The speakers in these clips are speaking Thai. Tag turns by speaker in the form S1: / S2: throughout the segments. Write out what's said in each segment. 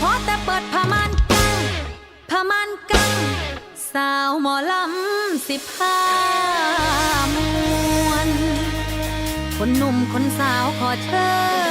S1: พอแต่เปิดผ้ามานกังผ้ามานกัง สาวหมอลำสิบห้ามวน คนหนุ่มคนสาวขอเชิญ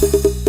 S1: Thank you.